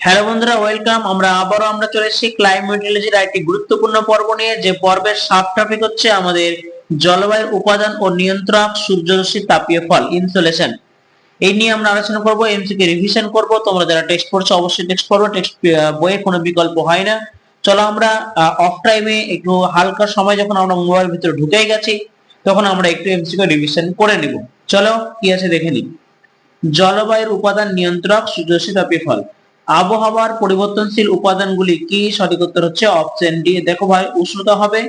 Hello বন্ধুরা welcome আমরা আবারও আমরা চলে এসেছি ক্লাইমেটোলজির একটি গুরুত্বপূর্ণ পর্ব নিয়ে। যে পর্বের সাব টপিক হচ্ছে আমাদের জলবায়ুর উপাদান ও নিয়ন্ত্রক সূর্যরশ্মি তাপীয় ফল ইনসুলেশন এই নিয়ে আমরা আলোচনা করব এমসিকে রিভিশন করব। তোমরা যারা টেক্সট পড়ছো অবশ্যই টেক্সট পড়ো টেক্সট বইয়ে কোনো বিকল্প হয় না। চলো আমরা অফ টাইমে একটু হালকা সময় যখন আমরা মোবাইল ভিতরে ঢুকে গেছি, তখন আমরা একটু এমসিকে রিভিশন করে নিব। চলো, কি আছে দেখে নিই। জলবায়ুর উপাদান নিয়ন্ত্রক সূর্যরশ্মি তাপীয় ফল। আবহাওয়ার পরিবর্তনশীল উপাদানগুলি কি? সঠিক উত্তর হচ্ছে অপশন ডি দেখো ভাই, উষ্ণতা হবে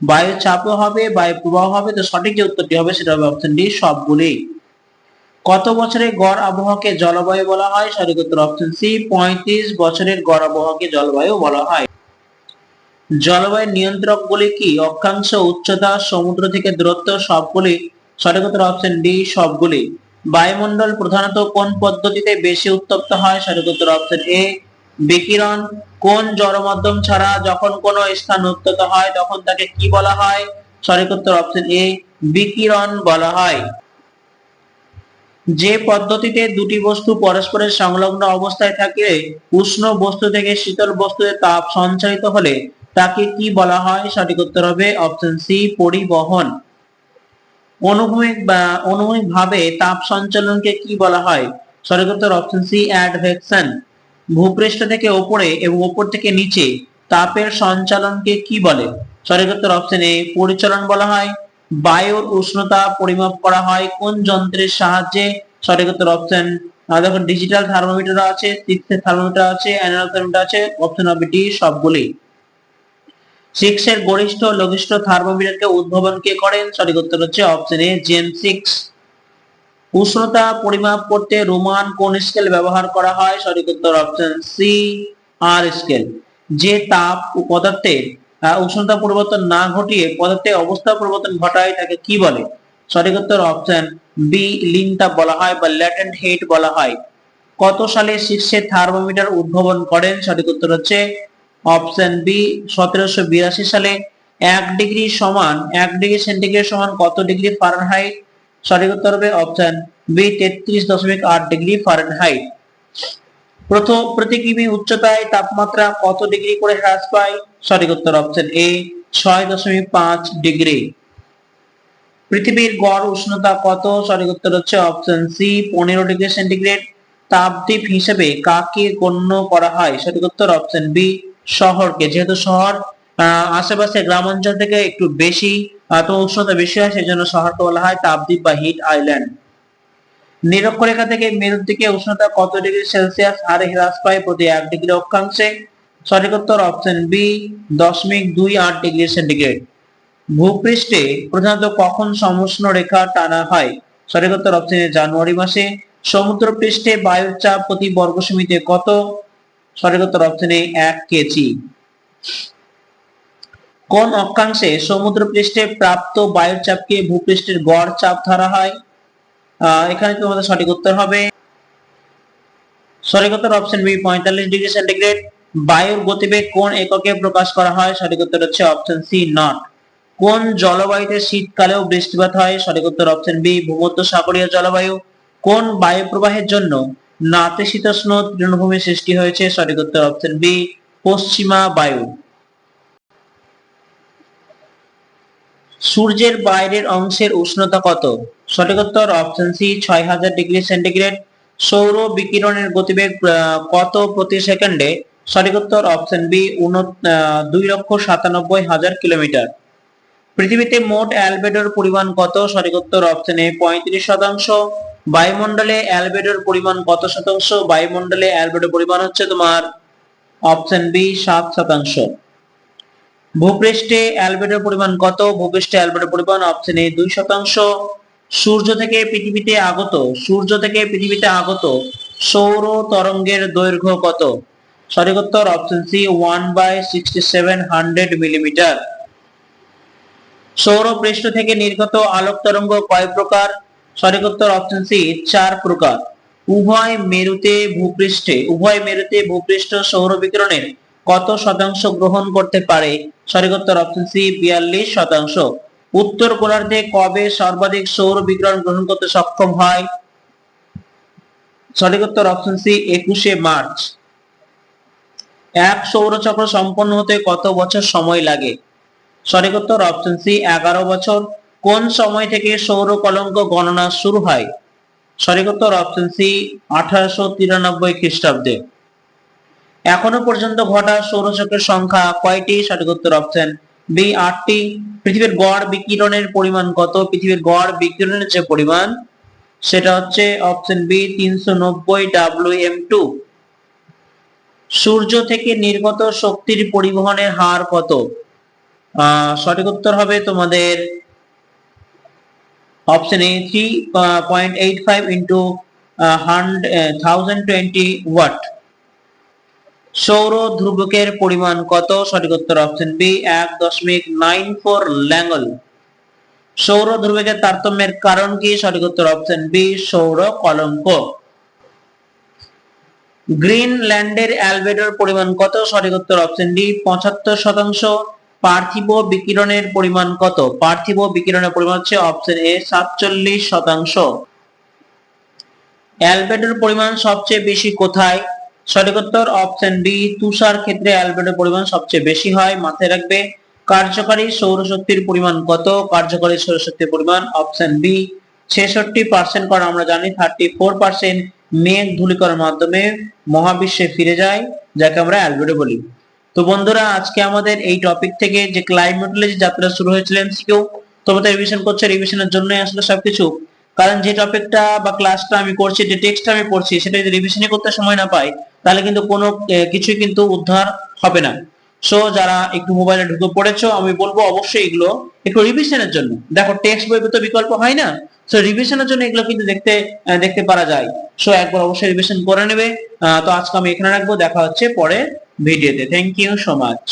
বায়ু চাপও হবে বায়ু প্রবাহ হবে। তো সঠিক যে উত্তরটি হবে সেটা হবে অপশন ডি সবগুলি। কত বছরের গড় আবহাওয়াকে জলবায়ু বলা হয়? সঠিক উত্তর অপশন সি পঁয়ত্রিশ বছরের গড় আবহাওয়াকে জলবায়ু বলা হয়। জলবায়ু নিয়ন্ত্রকগুলি কি? অক্ষাংশ, উচ্চতা, সমুদ্র থেকে দূরত্ব, সবগুলি। সঠিক উত্তর অপশন ডি সবগুলি। বায়ুমণ্ডল প্রধানত কোন পদ্ধতিতে বেশি উত্তপ্ত হয় সঠিক উত্তর অপশন এ বিকিরণ। কোন জড়মাধ্যম ছাড়া যখন কোনো স্থান উত্তপ্ত হয়, তখন তাকে কি বলা হয়? সঠিক উত্তর অপশন এ বিকিরণ বলা হয়। যে পদ্ধতিতে দুটি বস্তু পরস্পরের সংলগ্ন অবস্থায় থাকে, উষ্ণ বস্তু থেকে শীতল বস্তুতে তাপ সঞ্চারিত হলে তাকে কি বলা হয়? সঠিক উত্তর হবে অপশন সি পরিবহন। অনুভূমিক বা অনুভূমিক ভাবে তাপ সঞ্চালনকে কি বলা হয়? সঠিক উত্তর অপশন সি অ্যাডভেকশন ভূপৃষ্ঠ থেকে ওপরে এবং ওপর থেকে নিচে তাপের সঞ্চালনকে কি বলে? সঠিক উত্তর অপশন এ পরিচলন বলা হয়। বায়ুর উষ্ণতা পরিমাপ করা হয় কোন যন্ত্রের সাহায্যে? সঠিক উত্তর অপশন দেখো ডিজিটাল থার্মোমিটার আছে সিক্স থার্মোমিটার আছে অ্যানালগ থার্মোমিটার আছে অপশন হবে ডি সবগুলি সিক্স এর গরিষ্ঠ লঘিষ্ঠ থার্মোমিটারকে উদ্ভাবন কে করেন? সঠিক উত্তর হচ্ছে অপশন এ জেম সিক্স উষ্ণতা পরিমাপ করতে রোমান কোন স্কেল ব্যবহার করা হয়? সঠিক উত্তর অপশন সি আর স্কেল যে তাপ আহ, উষ্ণতা পরিবর্তন না ঘটিয়ে পদার্থে অবস্থা পরিবর্তন ঘটায় তাকে কি বলে? সঠিক উত্তর অপশন বি লিন তাপ বলা হয় বা ল্যাটেন্ট হিট বলা হয়। কত সালে শীর্ষে থার্মোমিটার উদ্ভাবন করেন? সঠিক উত্তর হচ্ছে অপশন বি, সতেরোশো বিরাশি সালে এক ডিগ্রি সমান, এক ডিগ্রি সেন্টিগ্রেড সমান কত ডিগ্রি ফারেনহাইট? সঠিক উত্তর হবে অপশন বি, তেত্রিশ দশমিক আট ডিগ্রি ফারেনহাইট। প্রথম প্রতি কিমি উচ্চতায় তাপমাত্রা কত ডিগ্রি করে হ্রাস পায়? সঠিক উত্তর অপশন এ, ছয় দশমিক পাঁচ ডিগ্রি। পৃথিবীর গড় উষ্ণতা কত? সঠিক উত্তর হচ্ছে অপশন সি, পনেরো ডিগ্রি সেন্টিগ্রেড। তাপদ্বীপ হিসেবে কাকে গণ্য করা হয়? সঠিক উত্তর অপশন বি শহরকে। যেহেতু শহর আশেপাশে গ্রাম অঞ্চল থেকে একটু বেশি উষ্ণতা বেশি হয়, সেজন্য শহরকে বলা হয় তাপদ্বীপ বা হিট আইল্যান্ড। নিরক্ষরেখা থেকে মেরুর দিকে উষ্ণতা কত ডিগ্রি সেলসিয়াস? হারে হ্রাস পায় প্রতি এক ডিগ্রি অক্ষাংশে। সঠিক উত্তর অপশন বি, দশমিক দুই আট ডিগ্রি সেন্টিগ্রেড। ভূপৃষ্ঠে প্রধানত কখন সমুষ্ণ রেখা টানা হয়? সঠিক উত্তর অপশন জানুয়ারি মাসে। সমুদ্র পৃষ্ঠে বায়ুর চাপ প্রতি বর্গ কত? সঠিক উত্তর অপশন এ এক কেজি কোন অক্ষাংশে সমুদ্র পৃষ্ঠে প্রাপ্ত বায়ুর চাপকে ভূপৃষ্ঠের গড় চাপ ধরা হয়? এখানে তোমাদের সঠিক উত্তর হবে। সঠিক উত্তর অপশন বি, পঁয়তাল্লিশ ডিগ্রি সেন্টিগ্রেড। বায়ুর গতিবেগ কোন এককে প্রকাশ করা হয়? সঠিক উত্তর হচ্ছে অপশন সি, নট। কোন জলবায়ুতে শীতকালেও বৃষ্টিপাত হয়? সঠিক উত্তর অপশন বি ভূমধ্য সাগরীয় জলবায়ু। কোন বায়ু প্রবাহের জন্য নাতিশীতোষ্ণ তৃণভূমি সৃষ্টি হয়েছে সঠিক উত্তর অপশন বি, পশ্চিমা বায়ু। সূর্যের বাইরের অংশের উষ্ণতা কত? সঠিক উত্তর অপশন সি, ছয় হাজার ডিগ্রি সেন্টিগ্রেড। সৌর বিকিরণের গতিবেগ কত প্রতি সেকেন্ডে? সঠিক উত্তর অপশন বি দুই লক্ষ সাতানব্বই হাজার কিলোমিটার। পৃথিবীতে মোট অ্যালবেডোর পরিমাণ কত? সঠিক উত্তর অপশন এ, পঁয়ত্রিশ শতাংশ। বায়ুমণ্ডলে অ্যালবেডোর পরিমাণ কত শতাংশ? বায়ুমণ্ডলে অ্যালবেডোর পরিমাণ হচ্ছে তোমার অপশন বি সাত শতাংশ। ভূপৃষ্ঠে অ্যালবেডোর পরিমাণ কত? ভূপৃষ্ঠে অ্যালবেডোর পরিমাণ অপশন এ দুই শতাংশ। সূর্য থেকে পৃথিবীতে আগত, সূর্য থেকে পৃথিবীতে আগত সৌর তরঙ্গের দৈর্ঘ্য কত? সঠিক উত্তর option C one by sixty seven hundred millimetre সৌর পৃষ্ঠ থেকে নির্গত আলোক তরঙ্গ কয় প্রকার? সঠিক উত্তর অপশন সি চার প্রকার। উভয় মেরুতে ভূপৃষ্ঠে, উভয় মেরুতে ভূপৃষ্ঠ সৌর বিকিরণের কত শতাংশ গ্রহণ করতে পারে? সঠিক উত্তর অপশন সি বিয়াল্লিশ শতাংশ। উত্তর গোলার্ধে কবে সর্বাধিক সৌর বিকিরণ গ্রহণ করতে সক্ষম হয়? সঠিক উত্তর অপশন সি একুশে মার্চ। এক সৌরচক্র সম্পন্ন হতে কত বছর সময় লাগে? সঠিক উত্তর অপশন সি এগারো বছর। কোন সময় থেকে সৌর কলঙ্ক গণনা শুরু হয়? সঠিক উত্তর অপশন সি আঠারোশো তিরানব্বই খ্রিস্টাব্দে। এখনও পর্যন্ত ঘটা সৌরচক্রের সংখ্যা কয়টি? সঠিক উত্তর অপশন বি আটটি। পৃথিবীর গড় বিকিরণের পরিমাণ কত? পৃথিবীর গড় বিকিরণের যে পরিমাণ, সেটা হচ্ছে অপশন বি তিনশো নব্বই ডাব্লিউ এম টু সূর্য থেকে নির্গত শক্তির পরিবহনের হার কত? সঠিক উত্তর হবে তোমাদের A three point eight five into thousand twenty watt সৌর ধ্রুবকের পরিমাণ কত? সঠিক উত্তর অপশন বি এক দশমিক নাইন ফোর ল্যাঙ্গল সৌর ধ্রুবকের তারতম্যের কারণ কি? সঠিক উত্তর অপশন বি সৌর কলঙ্ক গ্রিনল্যান্ডের অ্যালবেডোর পরিমাণ কত? সঠিক উত্তর অপশন ডি পঁচাত্তর শতাংশ। পার্থিব বিকিরণের পরিমাণ কত? পার্থিব বিকিরণের পরিমাণ হচ্ছে অপশন এ সাতচল্লিশ শতাংশ। অ্যালবেডোর পরিমাণ সবচেয়ে বেশি কোথায়? সঠিক উত্তর অপশন বি তুষার ক্ষেত্রে অ্যালবেডোর পরিমাণ সবচেয়ে বেশি হয়, মাথায় রাখবে। কার্যকারী সৌরশক্তির পরিমাণ কত? কার্যকারী সৌরশক্তির পরিমাণ অপশন বি ছেষট্টি পার্সেন্ট কারণ আমরা জানি থার্টি ফোর পার্সেন্ট মেঘ ধূলিকণের মাধ্যমে মহাবিশ্বে ফিরে যায়, যাকে আমরা অ্যালবেডো বলি। তো বন্ধুরা, আজকে আমাদের এই টপিক থেকে যে ক্লাইমেটোলজি যাত্রা শুরু হয়েছিল এমসিকিউ তোমরা রিভিশন করছ। রিভিশনের জন্যই আসলে সবকিছু। কারণ যে টপিকটা বা ক্লাসটা আমি করছি, যে টেক্সটটা আমি পড়ছি, সেটা যদি রিভিশনই করতে সময় না পাই, তাহলে কিন্তু কোনো কিছুই কিন্তু উদ্ধার হবে না। সো যারা একটু মোবাইলে ঢুকে পড়েছো, আমি বলব অবশ্যই এগুলো একটু রিভিশনের জন্য। দেখো টেক্সট বই তো বিকল্প হয় না। সো রিভিশনের জন্য এগুলো কিন্তু দেখতে দেখতে পারা যায়। সো একবার অবশ্যই রিভিশন করে নেবে। তো আজকে আমি এখানে রাখব। দেখা হচ্ছে পরে। ভিডিওতে। Thank you so much